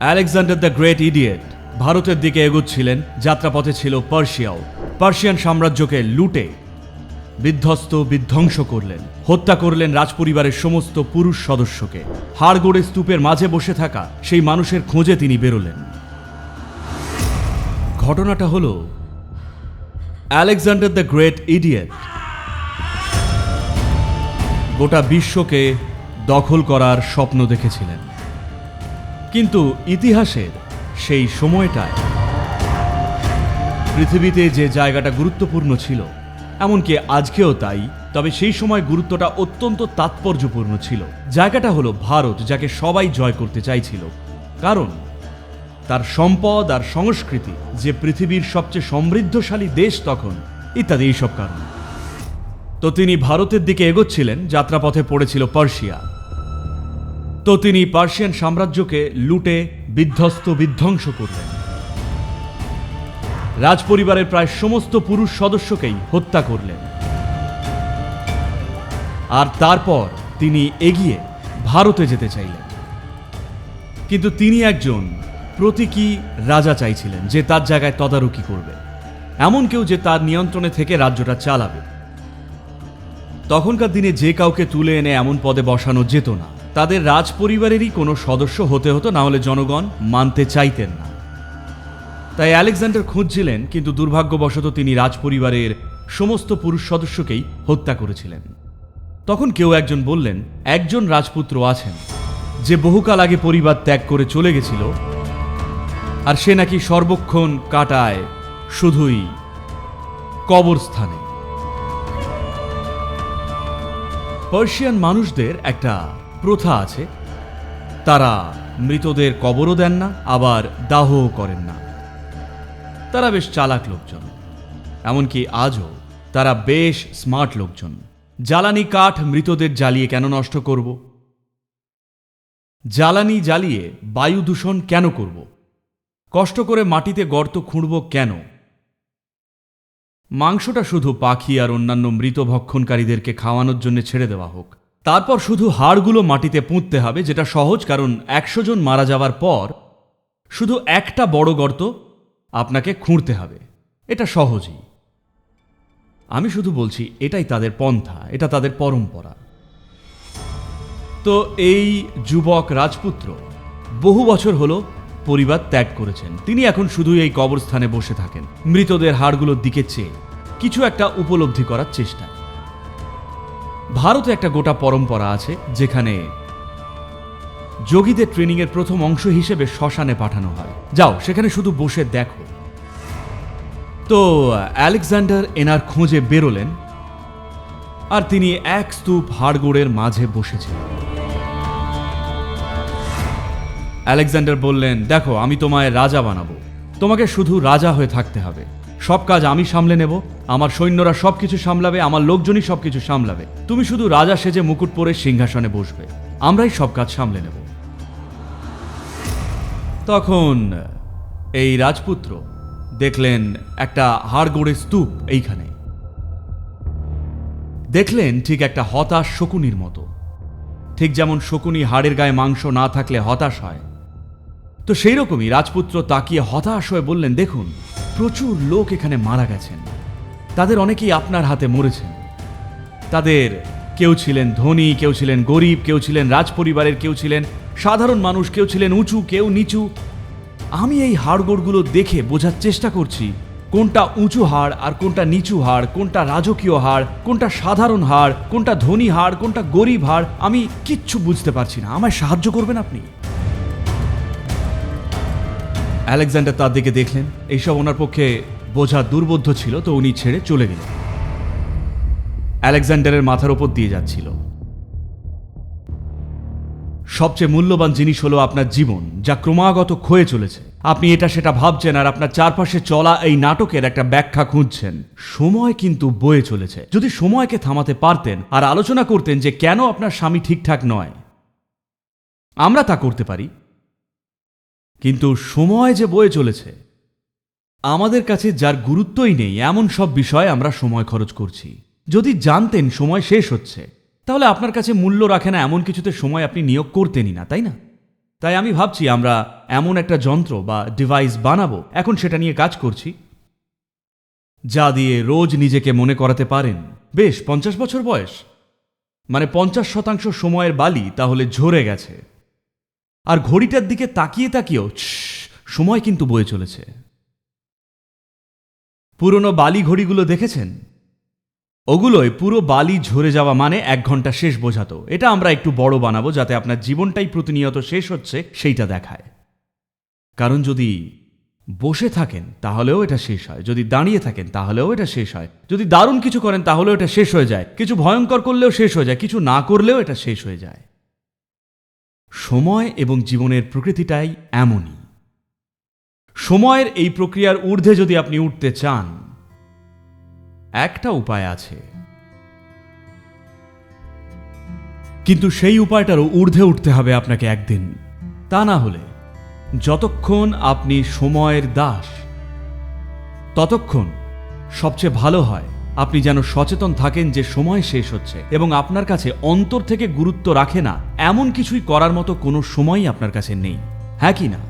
Alexander the great idiot ভারতের দিকে এগোচ্ছিলেন, যাত্রাপথে ছিল পার্সিয়াও পার্সিয়ান সাম্রাজ্যকে লুটে, বিধ্বস্ত, বিধ্বংস করলেন, হত্যা করলেন রাজপরিবারের সমস্ত পুরুষ সদস্যকে। হাড়গোড়ে স্তূপের মাঝে বসে থাকা সেই মানুষের খোঁজে তিনি বেরোলেন। ঘটনাটা হলো, আলেকজান্ডার দ্য গ্রেট ইডিয়েট গোটা বিশ্বকে দখল করার স্বপ্ন দেখেছিলেন। কিন্তু ইতিহাসের সেই সময়টায়। পৃথিবীতে যে জায়গাটা গুরুত্বপূর্ণ ছিল, এমনকি আজকেও তাই, তবে সেই সময় গুরুত্বটা অত্যন্ত তাৎপর্যপূর্ণ ছিল। জায়গাটা হলো ভারত, যাকে সবাই জয় করতে চাইছিল। কারণ, তার সম্পদ আর সংস্কৃতি, যে পৃথিবীর সবচেয়ে সমৃদ্ধশালী দেশ তখন, ইত্যাদি এইসব কারণ। তো তিনি ভারতের দিকে এগোচ্ছিলেন, যাত্রাপথে পড়েছিল পার্সিয়া তো তিনি পার্সিয়ান সাম্রাজ্যকে লুটে, বিধ্বস্ত, বিধ্বংস করলেন। রাজপরিবারের প্রায় সমস্ত পুরুষ সদস্যকেই হত্যা করলেন। আর তারপর তিনি এগিয়ে ভারতে যেতে চাইলেন। কিন্তু তিনি একজন প্রতীকী রাজা চাইছিলেন যে তার জায়গায় তদারকি করবে। এমন কেউ যে তার নিয়ন্ত্রণে থেকে রাজ্যটা চালাবে। তখনকার দিনে যে কাউকে তুলে এনে এমন পদে বসানো যেত না। তাদের রাজপরিবারেরই কোনো সদস্য হতে হতো, না হলে জনগণ মানতে চাইতেন না। তাই আলেকজান্ডার খুঁজছিলেন, কিন্তু দুর্ভাগ্যবশত তিনি রাজপরিবারের সমস্ত পুরুষ সদস্যকেই হত্যা করেছিলেন। তখন কেউ একজন বললেন, একজন রাজপুত্র আছেন, যে বহুকাল আগে পরিবার ত্যাগ করে চলে গেছিল, আর সে নাকি সর্বক্ষণ কাটায় শুধুই কবরস্থানে। পার্সিয়ান মানুষদের একটা প্রথা আছে। তারা মৃতদের কবরও দেন না, আবার দাহও করেন না। তারা বেশ চালাক লোকজন। এমনকি আজও তারা বেশ স্মার্ট লোকজন। জ্বালানি কাঠ মৃতদের জ্বালিয়ে কেন নষ্ট করব? জ্বালানি জ্বালিয়ে বায়ু দূষণ কেন করব? কষ্ট করে মাটিতে গর্ত খুঁড়ব কেন? মাংসটা শুধু পাখি আর অন্যান্য মৃত ভক্ষণকারীদেরকে খাওয়ানোর জন্য ছেড়ে দেওয়া হোক। তারপর শুধু হাড়গুলো মাটিতে পুঁততে হবে, যেটা সহজ, কারণ একশো জন মারা যাওয়ার পর শুধু একটা বড় গর্ত আপনাকে খুঁড়তে হবে। এটা সহজই। আমি শুধু বলছি, এটাই তাদের পন্থা, এটা তাদের পরম্পরা। তো এই যুবক রাজপুত্র বহু বছর হলো পরিবার ত্যাগ করেছেন। তিনি এখন শুধু এই কবরস্থানে বসে থাকেন। মৃতদের হাড়গুলোর দিকে চেয়ে কিছু একটা উপলব্ধি করার চেষ্টা ভারতে একটা গোটা পরম্পরা আছে, যেখানে যোগীদের ট্রেনিংয়ের প্রথম অংশ হিসেবে শ্মশানে পাঠানো হয়। যাও, সেখানে শুধু বসে দেখো। তো, আলেকজান্ডার এনার খোঁজে বেরোলেন, আর তিনি এক স্তূপ হাড়গোড়ের মাঝে বসেছিলেন আলেকজান্ডার বললেন, দেখো, আমি তোমায় রাজা বানাবো। তোমাকে শুধু রাজা হয়ে থাকতে হবে। সব কাজ আমি সামলে নেব, আমার সৈন্যরা সব কিছু সামলাবে, আমার লোকজনই সব কিছু সামলাবে। তুমি শুধু রাজা সেজে মুকুট পরে সিংহাসনে বসবে, আমরাই সব কাজ সামলে নেব। তখন এই রাজপুত্র দেখলেন একটা হাড়গোড়ে স্তূপ এইখানে। দেখলেন ঠিক একটা হতাশ শকুনির মতো। ঠিক যেমন শকুনি হাড়ের গায়ে মাংস না থাকলে হতাশ হয় তো সেই রকমই রাজপুত্র তাকিয়ে হতাশ হয়ে বললেন, দেখুন, প্রচুর লোক এখানে মারা গেছেন। তাদের অনেকেই আপনার হাতে মরেছেন। তাদের কেউ ছিলেন ধনী, কেউ ছিলেন গরিব, কেউ ছিলেন রাজপরিবারের, কেউ ছিলেন সাধারণ মানুষ, কেউ ছিলেন উঁচু, কেউ নিচু। আমি এই হাড়গোড়গুলো দেখে বোঝার চেষ্টা করছি, কোনটা উঁচু হাড় আর কোনটা নিচু হাড়, কোনটা রাজকীয় হাড়, কোনটা সাধারণ হাড়, কোনটা ধনী হাড়, কোনটা গরিব হাড়, আমি কিচ্ছু বুঝতে পারছি না। আমায় সাহায্য করবেন আপনি? আলেকজান্ডার তার দিকে দেখলেন। এইসব ওনার পক্ষে বোঝা দুর্বোধ্য ছিল, তো উনি ছেড়ে চলে গেলেন। আলেকজান্ডারের মাথার ওপর দিয়ে যাচ্ছিল। সবচেয়ে মূল্যবান জিনিস হলো আপনার জীবন, যা ক্রমাগত ক্ষয়ে চলেছে। আপনি এটা সেটা ভাবছেন আর আপনার চারপাশে চলা এই নাটকের একটা ব্যাখ্যা খুঁজছেন। সময় কিন্তু বয়ে চলেছে। যদি সময়কে থামাতে পারতেন আর আলোচনা করতেন যে কেন আপনার স্বামী ঠিকঠাক নয়, আমরা তা করতে পারি। কিন্তু সময় যে বয়ে চলেছে, আমাদের কাছে যার গুরুত্বই নেই, এমন সব বিষয়ে আমরা সময় খরচ করছি। যদি জানতেন সময় শেষ হচ্ছে, তাহলে আপনার কাছে মূল্য রাখে না এমন কিছুতে সময় আপনি নিয়োগ করতেনই না, তাই না? তাই আমি ভাবছি আমরা এমন একটা যন্ত্র বা ডিভাইস বানাবো, এখন সেটা নিয়ে কাজ করছি। যা দিয়ে রোজ নিজেকে মনে করাতে পারেন। বেশ, পঞ্চাশ বছর বয়স। মানে পঞ্চাশ শতাংশ সময়ের বালি তাহলে ঝরে গেছে। আর ঘড়িটার দিকে তাকিয়ে তাকিয়েও সময় কিন্তু বয়ে চলেছে। পুরনো বালি ঘড়িগুলো দেখেছেন? ওগুলোয় পুরো বালি ঝরে যাওয়া মানে এক ঘণ্টা শেষ বোঝাতো। এটা আমরা একটু বড় বানাবো যাতে আপনার জীবনটাই প্রতিনিয়ত শেষ হচ্ছে, সেইটা দেখায়। কারণ যদি বসে থাকেন, তাহলেও এটা শেষ হয়। যদি দাঁড়িয়ে থাকেন, তাহলেও এটা শেষ হয়। যদি দারুণ কিছু করেন, তাহলেও এটা শেষ হয়ে যায়। কিছু ভয়ঙ্কর করলেও শেষ হয়ে যায়। কিছু না করলেও এটা শেষ হয়ে যায়। সময় এবং জীবনের প্রকৃতিটাই এমনই। সময়ের এই প্রক্রিয়ার ঊর্ধ্বে যদি আপনি উঠতে চান, একটা উপায় আছে। কিন্তু সেই উপায়টারও ঊর্ধ্বে উঠতে হবে আপনাকে একদিন। তা না হলে যতক্ষণ আপনি সময়ের দাস, ততক্ষণ সবচেয়ে ভালো হয় আপনি যেন সচেতন থাকেন যে সময় শেষ হচ্ছে এবং আপনার কাছে অন্তর থেকে গুরুত্ব রাখে না, এমন কিছুই করার মতো কোনো সময়ই আপনার কাছে নেই। হ্যাঁ কি না?